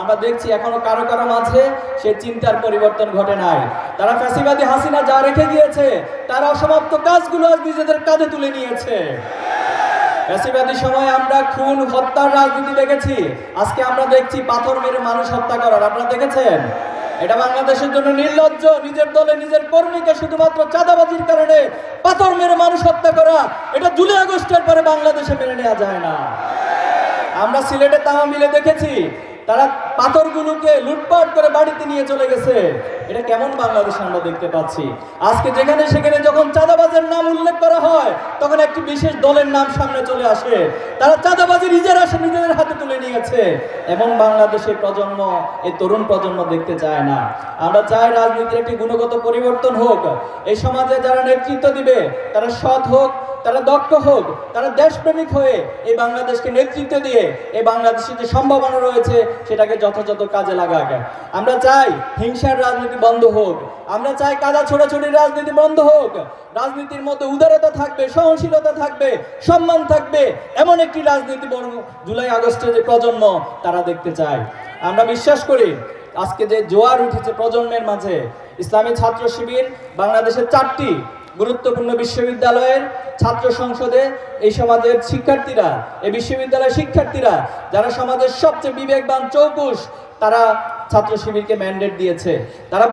আমরা দেখছি এখনও কারও কারও মাঝে সে চিন্তার পরিবর্তন ঘটে নাই। তারা ফ্যাসিবাদী হাসিনা যা রেখে গিয়েছে, তারা অসমাপ্ত কাজগুলো নিজেদের কাঁধে তুলে নিয়েছে। ফ্যাসিবাদী সময় আমরা খুন, হত্যার রাজনীতি দেখেছি। আজকে আমরা দেখছি পাথর মেরে মানুষ হত্যা করার। আপনারা দেখেছেন? এটা বাংলাদেশের জন্য নির্লজ্জ। নিজের দলে নিজের কর্মীকে শুধুমাত্র চাঁদাবাজির কারণে পাথর মেরে মানুষ হত্যা করা, এটা জুলাই আগস্টের পরে বাংলাদেশে মেনে নেওয়া যায় না। আমরা সিলেটে তামা মিলে দেখেছি তারা পাথরগুলোকে লুটপাট করে বাড়িতে নিয়ে চলে গেছে। এটা কেমন বাংলাদেশ আমরা দেখতে পাচ্ছি? আজকে যেখানে সেখানে যখন চাঁদাবাজের নাম উল্লেখ করা হয়, তখন একটি বিশেষ দলের নাম সামনে চলে আসে। তারা চাঁদাবাজি নিজের আসে, নিজেদের হাতে তুলে নিয়েছে। এবং বাংলাদেশের প্রজন্ম এই তরুণ প্রজন্ম দেখতে চায় না। আমরা চাই রাজনীতির একটি গুণগত পরিবর্তন হোক। এই সমাজে যারা নেতৃত্ব দিবে, তারা সৎ হোক তারা দক্ষ হোক, তারা দেশপ্রেমিক হয়ে এই বাংলাদেশকে নেতৃত্ব দিয়ে এই বাংলাদেশের যে সম্ভাবনা রয়েছে, সেটাকে যথাযথ কাজে লাগাক। আমরা চাই হিংসার রাজনীতি বন্ধ হোক। আমরা চাই কাদা ছোড়াছড়ির রাজনীতি বন্ধ হোক। রাজনীতির মধ্যে উদারতা থাকবে, সহনশীলতা থাকবে, সম্মান থাকবে, এমন একটি রাজনীতি জুলাই আগস্টের যে প্রজন্ম, তারা দেখতে চায়। আমরা বিশ্বাস করি আজকে যে জোয়ার উঠেছে প্রজন্মের মাঝে, ইসলামী ছাত্র শিবির বাংলাদেশের চারটি গুরুত্বপূর্ণ বিশ্ববিদ্যালয়ের ছাত্র সংসদে এই সমাজের শিক্ষার্থীরা, এই বিশ্ববিদ্যালয়ের শিক্ষার্থীরা, যারা সমাজের সবচেয়ে বিবেকবান চৌকুশ, তারা ছাত্র শিবিরকে ম্যান্ডেট দিয়েছে। তারা